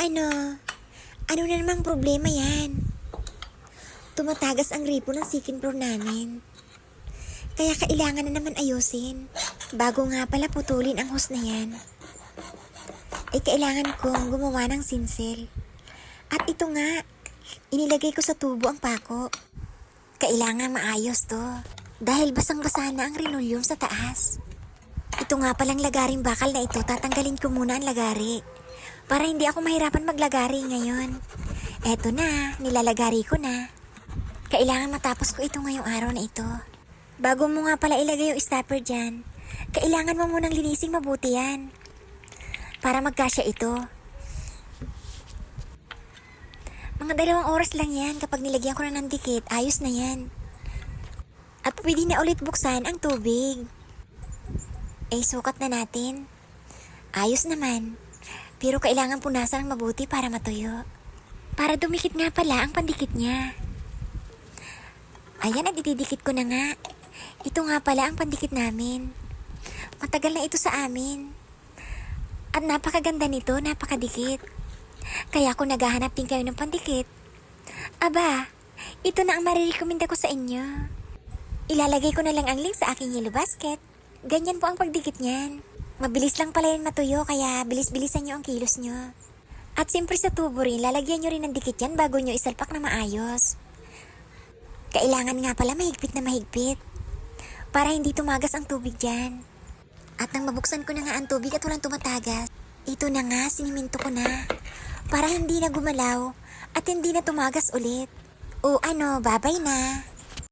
ano? Ano na namang problema yan? Tumatagas ang gripo ng second floor namin. Kaya kailangan na naman ayusin. Bago nga pala putulin ang hose na yan. Ay kailangan kong gumawa ng sinsel. At ito nga, inilagay ko sa tubo ang pako. Kailangan maayos to. Dahil basang-basa na ang linoleum sa taas. Ito nga palang lagaring bakal na ito, tatanggalin ko muna ang lagari. Para hindi ako mahirapan maglagari ngayon. Eto na, nilalagari ko na. Kailangan matapos ko ito ngayong araw na ito. Bago mo nga pala ilagay yung stopper dyan, kailangan mo munang linising mabuti yan. Para magkasya ito. Mga dalawang oras lang yan kapag nilagyan ko na ng dikit, ayos na yan. At pwede na ulit buksan ang tubig. Eh, sukat na natin. Ayos naman. Pero kailangan punasan ng mabuti para matuyo. Para dumikit nga pala ang pandikit niya. Ayan, at ididikit ko na nga. Ito nga pala ang pandikit namin. Matagal na ito sa amin. At napakaganda nito, napakadikit. Kaya kung naghahanap din kayo ng pandikit, aba, ito na ang marirekomenda ko sa inyo. Ilalagay ko na lang ang link sa aking yellow basket. Ganyan po ang pagdikit niyan. Mabilis lang pala yan matuyo kaya bilis-bilisan nyo ang kilos nyo. At siyempre sa tubo rin, lalagyan nyo rin ng dikit yan bago nyo isalpak na maayos. Kailangan nga pala mahigpit na mahigpit. Para hindi tumagas ang tubig dyan. At nang mabuksan ko na nga ang tubig at walang tumatagas, ito na nga, siniminto ko na. Para hindi na gumalaw at hindi na tumagas ulit. O ano, babay na.